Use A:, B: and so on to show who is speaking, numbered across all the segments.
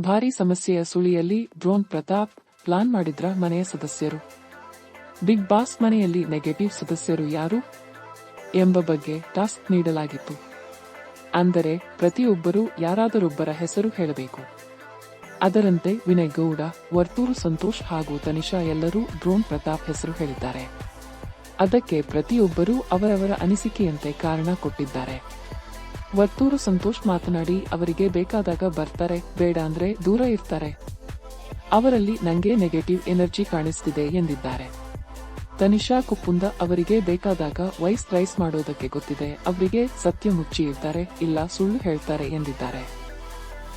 A: ಭಾರಿ ಸಮಸ್ಯೆಯ ಸುಳಿಯಲ್ಲಿ drone Pratap plan ಮಾಡಿದ್ರ ಮನೆಯ ಸದಸ್ಯರು. ಬಿಗ್ ಬಾಸ್ ಮನೆಯಲ್ಲಿ ನೆಗೆಟಿವ್ ಸದಸ್ಯರು ಯಾರು? ಎಂಬ ಬಗ್ಗೆ ಟಾಸ್ಕ್ ನೀಡಲಾಗಿತ್ತು. ಅಂದರೆ ಪ್ರತಿಯೊಬ್ಬರೂ ಯಾರಾದರೊಬ್ಬರ ಹೆಸರು ಹೇಳಬೇಕು. ಅದರಂತೆ ವಿನಯ್ ಗೌಡ, ವರ್ತೂರು ಸಂತೋಷ್ ಹಾಗೂ ತನಿಷಾ ಎಲ್ಲರೂ ಡ್ರೋನ್ ಪ್ರತಾಪ್ ಹೆಸರು ಹೇಳಿದ್ದಾರೆ. ಅದಕ್ಕೆ ಪ್ರತಿಯೊಬ್ಬರೂ ಅವರವರ ಅನಿಸಿಕೆಯಂತೆ ಕಾರಣ ಕೊಟ್ಟಿದ್ದಾರೆ. ವರ್ತೂರು ಸಂತೋಷ್ ಮಾತನಾಡಿ, ಅವರಿಗೆ ಬೇಕಾದಾಗ ಬರ್ತಾರೆ, ಬೇಡ ಅಂದ್ರೆ ದೂರ ಇರ್ತಾರೆ. ಅವರಲ್ಲಿ ನಂಗೆ ನೆಗೆಟಿವ್ ಎನರ್ಜಿ ಕಾಣಿಸ್ತಿದೆ ಎಂದಿದ್ದಾರೆ. ತನಿಷಾ ಕುಪ್ಪುಂದ ಅವರಿಗೆ ಬೇಕಾದಾಗ ವೈಸ್ ರೈಸ್ ಮಾಡೋದಕ್ಕೆ ಗೊತ್ತಿದೆ, ಅವರಿಗೆ ಸತ್ಯ ಮುಚ್ಚಿ ಇರ್ತಾರೆ, ಇಲ್ಲ ಸುಳ್ಳು ಹೇಳ್ತಾರೆ ಎಂದಿದ್ದಾರೆ.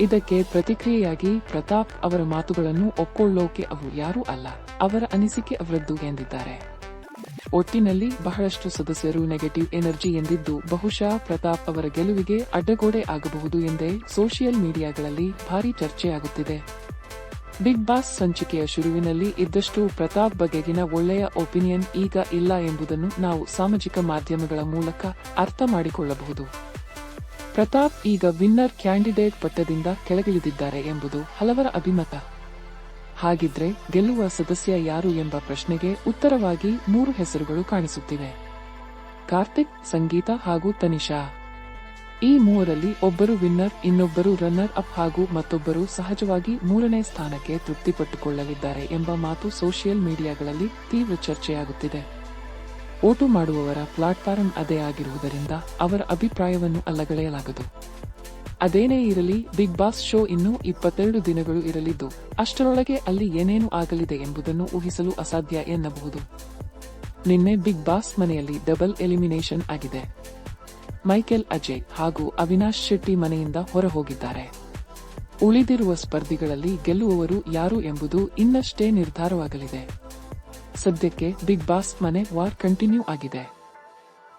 A: ಇದಕ್ಕೆ ಪ್ರತಿಕ್ರಿಯೆಯಾಗಿ ಪ್ರತಾಪ್ ಅವರ ಮಾತುಗಳನ್ನು ಒಪ್ಪಿಕೊಳ್ಳೋಕೆ ಅವರು ಯಾರೂ ಅಲ್ಲ, ಅವರ ಅನಿಸಿಕೆ ಅವರದ್ದು ಎಂದಿದ್ದಾರೆ. ಒಟ್ಟಿನಲ್ಲಿ ಬಹಳಷ್ಟು ಸದಸ್ಯರು ನೆಗೆಟಿವ್ ಎನರ್ಜಿ ಎಂದಿದ್ದು ಬಹುಶಃ ಪ್ರತಾಪ್ ಅವರ ಗೆಲುವಿಗೆ ಅಡ್ಡಗೋಡೆ ಆಗಬಹುದು ಎಂದೇ ಸೋಷಿಯಲ್ ಮೀಡಿಯಾಗಳಲ್ಲಿ ಭಾರಿ ಚರ್ಚೆಯಾಗುತ್ತಿದೆ ಬಿಗ್ ಬಾಸ್ ಸಂಚಿಕೆಯ ಶುರುವಿನಲ್ಲಿ ಇದ್ದಷ್ಟು ಪ್ರತಾಪ್ ಬಗೆಗಿನ ಒಳ್ಳೆಯ ಒಪಿನಿಯನ್ ಈಗ ಇಲ್ಲ ಎಂಬುದನ್ನು ನಾವು ಸಾಮಾಜಿಕ ಮಾಧ್ಯಮಗಳ ಮೂಲಕ ಅರ್ಥ ಮಾಡಿಕೊಳ್ಳಬಹುದು. ಪ್ರತಾಪ್ ಈಗ ವಿನ್ನರ್ ಕ್ಯಾಂಡಿಡೇಟ್ ಪಟ್ಟದಿಂದ ಕೆಳಗಿಳಿದಿದ್ದಾರೆ ಎಂಬುದು ಹಲವರ ಅಭಿಮತ. ಹಾಗಿದ್ರೆ ಗೆಲ್ಲುವ ಸದಸ್ಯ ಯಾರು ಎಂಬ ಪ್ರಶ್ನೆಗೆ ಉತ್ತರವಾಗಿ ಮೂರು ಹೆಸರುಗಳು ಕಾಣಿಸುತ್ತಿವೆ. ಕಾರ್ತಿಕ್, ಸಂಗೀತ ಹಾಗೂ ತನಿಷಾ. ಈ ಮೂವರಲ್ಲಿ ಒಬ್ಬರು ವಿನ್ನರ್, ಇನ್ನೊಬ್ಬರು ರನ್ನರ್ ಅಪ್ ಹಾಗೂ ಮತ್ತೊಬ್ಬರು ಸಹಜವಾಗಿ ಮೂರನೇ ಸ್ಥಾನಕ್ಕೆ ತೃಪ್ತಿಪಟ್ಟುಕೊಳ್ಳಲಿದ್ದಾರೆ ಎಂಬ ಮಾತು ಸೋಷಿಯಲ್ ಮೀಡಿಯಾಗಳಲ್ಲಿ ತೀವ್ರ ಚರ್ಚೆಯಾಗುತ್ತಿದೆ. ಓಟು ಮಾಡುವವರ ಪ್ಲಾಟ್ಫಾರಂ ಅದೇ ಆಗಿರುವುದರಿಂದ ಅವರ ಅಭಿಪ್ರಾಯವನ್ನು ಅಲ್ಲಗಳೆಯಲಾಗದು. ಅದೇನೇ ಇರಲಿ, ಬಿಗ್ ಬಾಸ್ ಶೋ ಇನ್ನೂ ಇಪ್ಪತ್ತೆರಡು ದಿನಗಳು ಇರಲಿದ್ದು, ಅಷ್ಟರೊಳಗೆ ಅಲ್ಲಿ ಏನೇನು ಆಗಲಿದೆ ಎಂಬುದನ್ನು ಊಹಿಸಲು ಅಸಾಧ್ಯ ಎನ್ನಬಹುದು. ನಿನ್ನೆ ಬಿಗ್ ಬಾಸ್ ಮನೆಯಲ್ಲಿ ಡಬಲ್ ಎಲಿಮಿನೇಷನ್ ಆಗಿದೆ. ಮೈಕೆಲ್ ಅಜಯ್ ಹಾಗೂ ಅವಿನಾಶ್ ಶೆಟ್ಟಿ ಮನೆಯಿಂದ ಹೊರಹೋಗಿದ್ದಾರೆ. ಉಳಿದಿರುವ ಸ್ಪರ್ಧಿಗಳಲ್ಲಿ ಗೆಲ್ಲುವವರು ಯಾರು ಎಂಬುದು ಇನ್ನಷ್ಟೇ ನಿರ್ಧಾರವಾಗಲಿದೆ. ಸದ್ಯಕ್ಕೆ ಬಿಗ್ ಬಾಸ್ ಮನೆ ವಾರ್ ಕಂಟಿನ್ಯೂ ಆಗಿದೆ.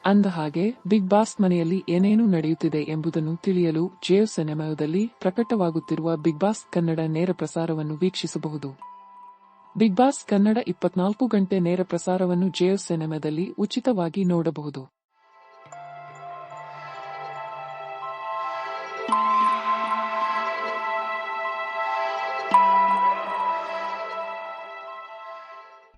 A: ಅಂದ ಹಾಗೆ, ಬಿಗ್ ಬಾಸ್ ಮನೆಯಲ್ಲಿ ಏನೇನು ನಡೆಯುತ್ತಿದೆ ಎಂಬುದನ್ನು ತಿಳಿಯಲು ಜಿಯೋ ಸಿನಿಮಾದಲ್ಲಿ ಪ್ರಕಟವಾಗುತ್ತಿರುವ ಬಿಗ್ ಬಾಸ್ ಕನ್ನಡ ನೇರ ಪ್ರಸಾರವನ್ನು ವೀಕ್ಷಿಸಬಹುದು. ಬಿಗ್ ಬಾಸ್ ಕನ್ನಡ ಇಪ್ಪತ್ನಾಲ್ಕು ಗಂಟೆ ನೇರ ಪ್ರಸಾರವನ್ನು ಜಿಯೋ ಸಿನಿಮಾದಲ್ಲಿ ಉಚಿತವಾಗಿ ನೋಡಬಹುದು.